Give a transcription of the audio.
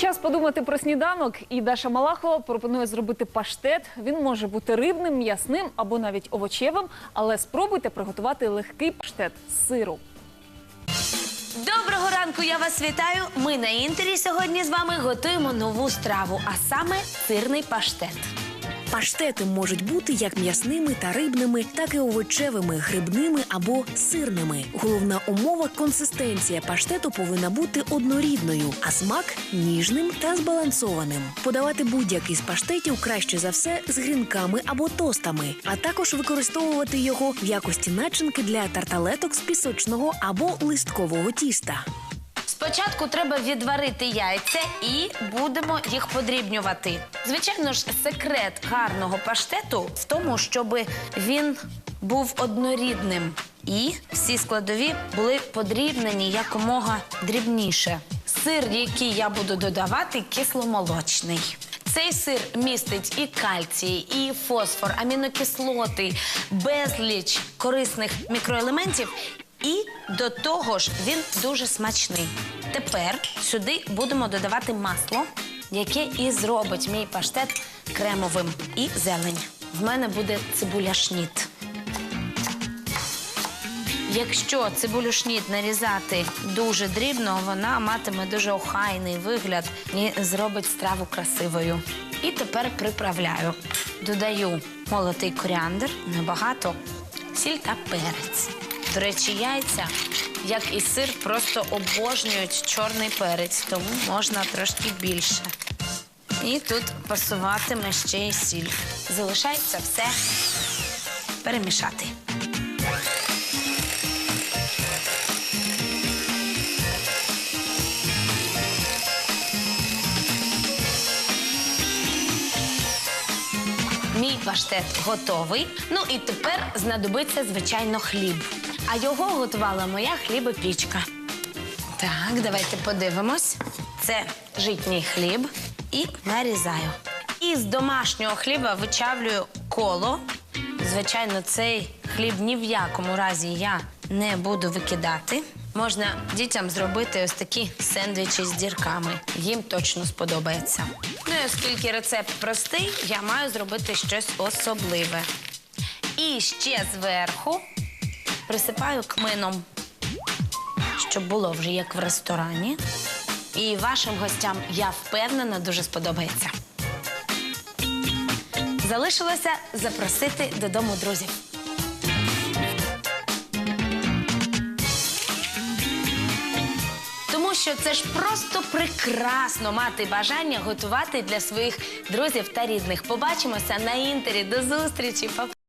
Час подумати про сніданок, і Даша Малахова пропонує зробити паштет. Він може бути рибним, м'ясним або навіть овочевим, але спробуйте приготувати легкий паштет з сиру. Доброго ранку, я вас вітаю. Ми на інтері сьогодні з вами готуємо нову страву, а саме сирний паштет. Паштети можуть бути як м'ясними та рибними, так і овочевими, грибними або сирними. Головна умова консистенція паштету повинна бути однорідною, а смак ніжним та збалансованим. Подавати будь-який з паштетів краще за все з грінками або тостами, а також використовувати його в якості начинки для тарталеток з пісочного або листкового тіста. Спочатку треба відварити яйця і будемо їх подрібнювати. Звичайно ж, секрет гарного паштету в тому, щоб він був однорідним і всі складові були подрібнені якомога дрібніше. Сир, який я буду додавати, кисломолочний. Цей сир містить і кальцій, і фосфор, амінокислоти, безліч корисних мікроелементів. І до того ж він дуже смачний. Тепер сюди будемо додавати масло, яке і зробить мій паштет кремовим і зелень. В мене буде цибуля шніт. Якщо цибулю шніт нарізати дуже дрібно, вона матиме дуже охайний вигляд і зробить страву красивою. І тепер приправляю. Додаю молотий коріандр, небагато, сіль та перець. До речі, яйця, як і сир, просто обожнюють чорний перець, тому можна трошки більше. І тут пасуватиме ще й сіль. Залишається все перемішати. Мій паштет готовий. Ну і тепер знадобиться, звичайно, хліб. А його готувала моя хлібопічка. Так, давайте подивимось. Це житній хліб і нарізаю. І з домашнього хліба вичавлюю коло. Звичайно, цей хліб ні в якому разі я не буду викидати. Можна дітям зробити ось такі сендвічі з дірками. Їм точно сподобається. Ну і оскільки рецепт простий, я маю зробити щось особливе. І ще зверху присипаю кмином, щоб було вже як в ресторані. І вашим гостям, я впевнена, дуже сподобається. Залишилося запросити додому друзів. Тому що це ж просто прекрасно мати бажання готувати для своїх друзів та рідних. Побачимося на інтері. До зустрічі, Па-па!